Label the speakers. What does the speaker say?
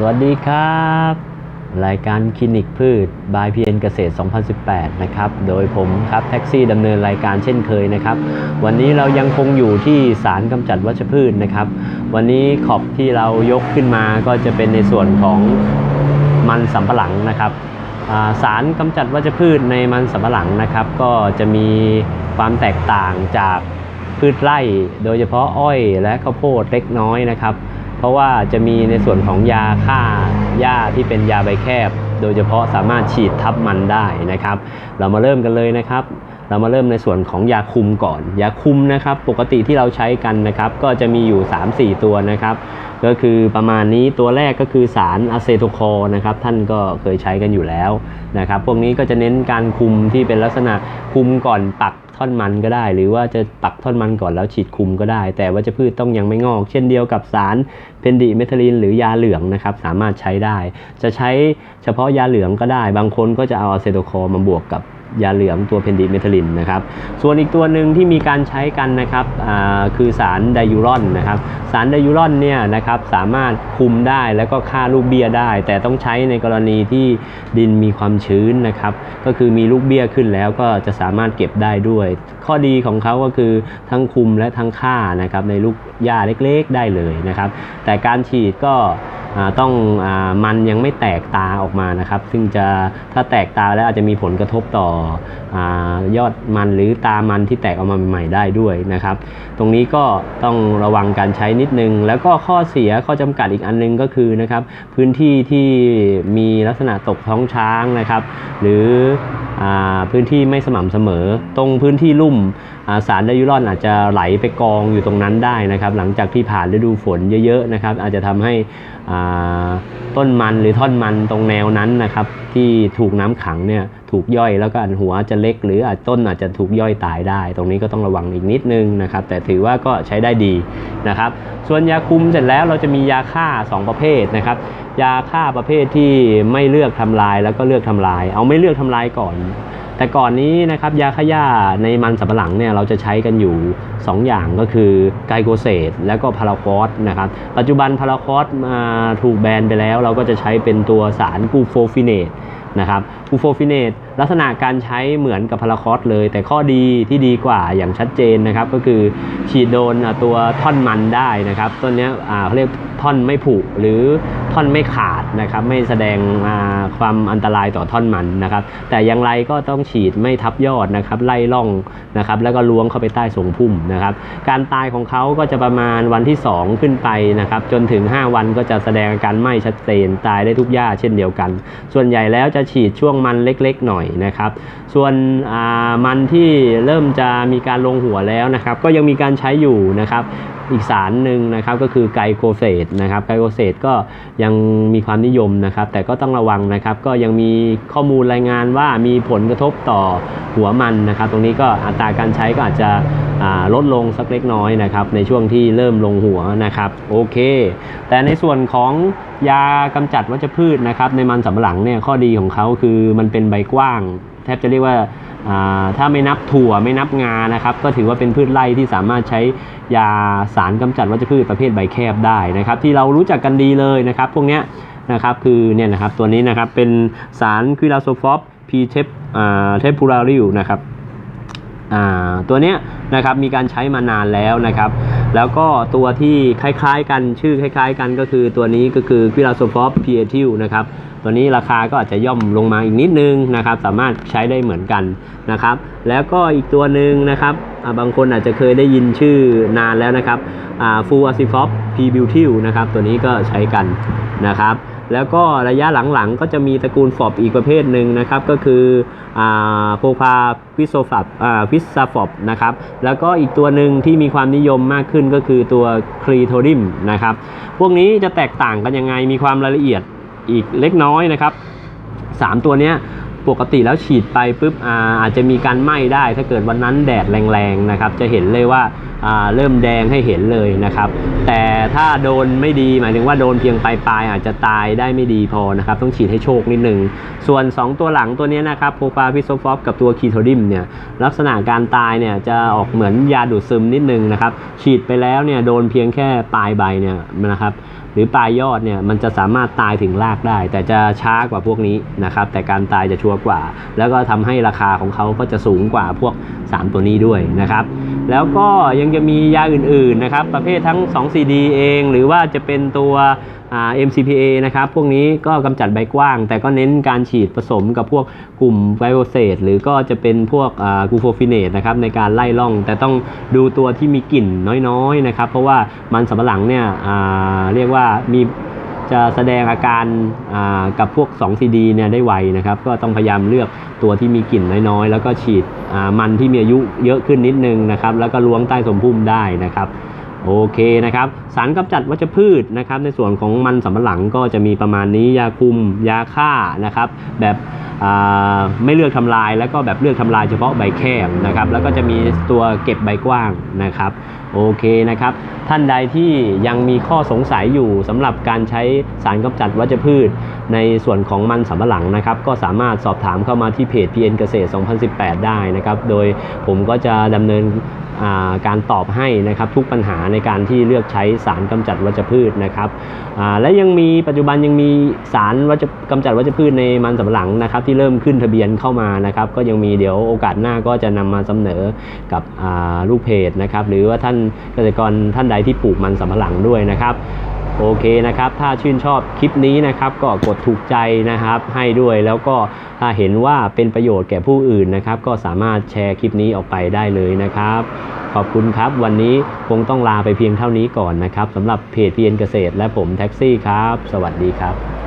Speaker 1: สวัสดีครับ รายการคลินิกพืชบายพีเอ็นเกษตร 2018 นะครับ โดยผมครับแท็กซี่ดำเนินรายการเช่นเคยนะครับ วันนี้เรายังคงอยู่ที่สารกำจัดวัชพืชนะครับ วันนี้ขอบที่เรายกขึ้นมาก็จะเป็นในส่วนของมันสำปะหลังนะครับสารกำจัดวัชพืชในมันสำปะหลังนะครับ ก็จะมีความแตกต่างจากพืชไร่ โดยเฉพาะอ้อยและข้าวโพดเล็กน้อยนะครับ เพราะว่าจะมีในส่วนของยาฆ่าหญ้าที่เป็นยาใบแคบ โดยเฉพาะสามารถฉีดทับมันได้นะครับ เรามาเริ่มกันเลยนะครับ เรามาเริ่มในส่วนของยาคุมก่อน ยาคุมนะครับ ปกติที่เราใช้กันนะครับ ก็จะมีอยู่ 3-4 ตัวนะครับ ก็คือประมาณนี้ตัวแรกก็คือสารอะเซโทคอลนะครับ ท่านก็เคยใช้กันอยู่แล้วนะครับ พวกนี้ก็จะเน้นการคุมที่เป็นลักษณะคุมก่อนปัก ท่อนมันก็ได้ หรือว่าจะปักท่อนมันก่อนแล้วฉีดคุมก็ได้ แต่วัชพืชต้องยังไม่งอก เช่นเดียวกับสารเพนดิเมทาลินหรือยาเหลืองนะครับสามารถใช้ได้ จะใช้เฉพาะยาเหลืองก็ได้ บางคนก็จะเอาอะเซโตคอมาบวกกับ ยาเหลืองตัวเพนดิเมทาลินนะครับ ส่วนอีกตัวหนึ่งที่มีการใช้กันนะครับคือสารไดยูรอนนะครับ สารไดยูรอนเนี่ยนะครับสามารถคุมได้แล้วก็ฆ่าลูกเบี้ยได้ แต่ต้องใช้ในกรณีที่ดินมีความชื้นนะครับ ก็คือมีลูกเบี้ยขึ้นแล้วก็จะสามารถเก็บได้ด้วย ข้อดีของเขาก็คือทั้งคุมและทั้งฆ่านะครับในลูกหญ้าเล็กๆได้เลยนะครับ แต่การฉีดก็ ต้องอมันยังไม่แตกตาออกมานะครับ ซึ่งจะถ้าแตกตาแล้วอาจจะมีผลกระทบต่ออยอดมันหรือตามันที่แตกออกมาใหม่ๆได้ด้วยนะครับ ตรงนี้ก็ต้องระวังการใช้นิดนึง แล้วก็ข้อเสียข้อจำกัดอีกอันนึงก็คือนะครับ พื้นที่ที่มีลักษณะตกท้องช้างนะครับ หรือ พื้นที่ไม่สม่ำเสมอ ตรงพื้นที่ลุ่มาสารไดยูรอนอาจจะไหลไปกองอยู่ตรงนั้นได้นะครับ หลังจากที่ผ่านฤดูฝนเยอะๆนะครับ อาจจะทำให้ต้นมันหรือท่อนมันตรงแนวนั้นนะครับ ที่ถูกน้ำขังเนี่ยถูกย่อยแล้วก็อันหัวจะเล็ก หรืออาจต้นอาจจะถูกย่อยตายได้ ตรงนี้ก็ต้องระวังอีกนิดนึงนะครับ แต่ถือว่าก็ใช้ได้ดีนะครับ ส่วนยาคุมเสร็จแล้วเราจะมียาฆ่า 2 ประเภทนะครับ ยาฆ่าประเภทที่ไม่เลือกทำลายแล้วก็เลือกทำลาย เอาไม่เลือกทำลายก่อน แต่ก่อนนี้นะครับยาฆ่าหญ้าในมันสำปะหลังเนี่ยเราจะใช้กันอยู่ 2 อย่างก็คือไกลโคเซตและก็พาราคอสนะครับปัจจุบันพาราคอสมาถูกแบนไปแล้ว เราก็จะใช้เป็นตัวสารกูโฟฟิเนตนะครับกูโฟฟิเนตลักษณะการใช้เหมือนกับพาราคอสเลย แต่ข้อดีที่ดีกว่าอย่างชัดเจนนะครับ ก็คือฉีดโดนตัวท่อนมันได้นะครับต้นนี้เขาเรียกท่อนไม่ผุหรือท่อนไม่ขาดนะครับ ไม่แสดงความอันตรายต่อท่อนมันนะครับ แต่อย่างไรก็ต้องฉีดไม่ทับยอดนะครับไล่ล่องนะครับแล้วก็ล้วงเข้าไปใต้ทรงพุ่มนะครับ การตายของเขาก็จะประมาณวันที่ 2 ขึ้นไปนะครับ จนถึง 5 วันก็จะแสดงอาการไหม้ชัดเจนตายได้ทุกหญ้าเช่นเดียวกัน ส่วนใหญ่แล้วจะฉีดช่วงมันเล็กๆหน่อยนะครับ ส่วนมันที่เริ่มจะมีการลงหัวแล้วนะครับ ก็ยังมีการใช้อยู่นะครับ อีกสารหนึ่งนะครับก็คือไกลโคเซตนะครับไกลโคเซตก็ยังมีความนิยมนะครับ แต่ก็ต้องระวังนะครับ ก็ยังมีข้อมูลรายงานว่ามีผลกระทบต่อหัวมันนะครับ ตรงนี้ก็อัตราการใช้ก็อาจจะลดลงสักเล็กน้อยนะครับ ในช่วงที่เริ่มลงหัวนะครับโอเค แต่ในส่วนของยากำจัดวัชพืชนะครับ ในมันสำปะหลังเนี่ยข้อดีของเขาคือมันเป็นใบกว้าง ทบจะเรียกว่าถ้าไม่นับถั่วไม่นับงานะครับ ก็ถือว่าเป็นพืชไร่ที่สามารถใช้ยาสารกำจัดวัชพืชประเภทใบแคบได้นะครับ ที่เรารู้จักกันดีเลยนะครับ พวกนี้นะครับคือเนี่ยนะครับตัวนี้นะครับเป็นสารควิลาโซฟอฟพีเทปเทปพูราริวนะครับตัวเนี้ยนะครับมีการใช้มานานแล้วนะครับ แล้วก็ตัวที่คล้ายๆกันชื่อคล้าย ๆ กันก็คือตัวนี้ก็คือ q u i l a s o p h o p p i e t i l นะครับ ตัวนี้ราคาก็อาจจะย่อมลงมาอีกนิดนึงนะครับ สามารถใช้ได้เหมือนกันนะครับ แล้วก็อีกตัวหนึ่งนะครับบางคนอาจจะเคยได้ยินชื่อนานแล้วนะครับอ่า Full a s i f o p P b u t i l นะครับ ตัวนี้ก็ใช้กันนะครับ แล้วก็ระยะหลังๆก็จะมีตระกูลฟอบอีกประเภทหนึ่งนะครับ ก็คือโพพาพิโซฟับพิซซาฟอบนะครับ แล้วก็อีกตัวหนึ่งที่มีความนิยมมากขึ้นก็คือตัวครีโทริมนะครับ พวกนี้จะแตกต่างกันยังไงมีความรายละเอียด อีกเล็กน้อยนะครับ 3 ตัวเนี้ยปกติแล้วฉีดไปปุ๊บอาอาจจะมีการไหม้ได้ ถ้าเกิดวันนั้นแดดแรงๆนะครับ จะเห็นเลยว่าเริ่มแดงให้เห็นเลยนะครับ แต่ถ้าโดนไม่ดีหมายถึงว่าโดนเพียงปลายๆอาจจะตายได้ไม่ดีพอนะครับ ต้องฉีดให้โชคนิดนึง ส่วน 2 ตัวหลังตัวนี้นะครับโพฟาพิโซฟอฟกับตัวคีโทดิมเนี่ยลักษณะการตายเนี่ยจะออกเหมือนยาดูดซึมนิดนึงนะครับ ฉีดไปแล้วเนี่ยโดนเพียงแค่ปลายใบเนี่ยนะครับ รือปลายยอดเนี่ยมันจะสามารถตายถึงรากได้ แต่จะช้ากว่าพวกนี้นะครับ แต่การตายจะชัวร์กว่า แล้วก็ทำให้ราคาของเขาก็จะสูงกว่าพวก 3 ตัวนี้ด้วยนะครับ แล้วก็ยังจะมียาอื่นๆนะครับ ประเภททั้ง 2CD เอง หรือว่าจะเป็นตัว MCPA นะครับ พวกนี้ก็กำจัดใบกว้าง แต่ก็เน้นการฉีดผสมกับพวกกลุ่มไบโอเซตหรือก็จะเป็นพวกกูโฟฟินเนตนะครับในการไล่ล่อง แต่ต้องดูตัวที่มีกลิ่นน้อยๆนะครับ เพราะว่ามันสำปะหลังเนี่ยเรียกว่ามีจะแสดงอาการากับพวก 2CD เนี่ยได้ไวนะครับ ก็ต้องพยายามเลือกตัวที่มีกลิ่นน้อยๆ แล้วก็ฉีดมันที่มีอายุเยอะขึ้นนิดนึงนะครับ แล้วก็ล้วงใต้สมพุ่มได้นะครับ โอเคนะครับ สารกำจัดวัชพืชนะครับ ในส่วนของมันสำปะหลังก็จะมีประมาณนี้ยาคุมยาฆ่านะครับ แบบไม่เลือกทำลายแล้วก็แบบเลือกทำลายเฉพาะใบแคบนะครับ แล้วก็จะมีตัวเก็บใบกว้างนะครับโอเคนะครับ ท่านใดที่ยังมีข้อสงสัยอยู่สำหรับการใช้สารกำจัดวัชพืช ในส่วนของมันสำปะหลังนะครับ ก็สามารถสอบถามเข้ามาที่เพจ PN เกษตร 2018 ได้นะครับ โดยผมก็จะดำเนิน การตอบให้นะครับทุกปัญหาในการที่เลือกใช้สารกำจัดวัชพืชนะครับและยังมีปัจจุบันยังมีสารวัชกำจัดวัชพืชในมันสำปะหลังนะครับที่เริ่มขึ้นทะเบียนเข้ามานะครับก็ยังมีเดี๋ยวโอกาสหน้าก็จะนำมาเสนอกับลูกเพจนะครับหรือว่าท่านเกษตรกรท่านใดที่ปลูกมันสำปะหลังด้วยนะครับ โอเคนะครับ ถ้าชื่นชอบคลิปนี้นะครับ ก็กดถูกใจนะครับ ให้ด้วยแล้วก็ถ้าเห็นว่าเป็นประโยชน์แก่ผู้อื่นนะครับ ก็สามารถแชร์คลิปนี้ออกไปได้เลยนะครับ ขอบคุณครับ วันนี้คงต้องลาไปเพียงเท่านี้ก่อนนะครับสำหรับเพจเพียนเกษตร และผมแท็กซี่ครับ สวัสดีครับ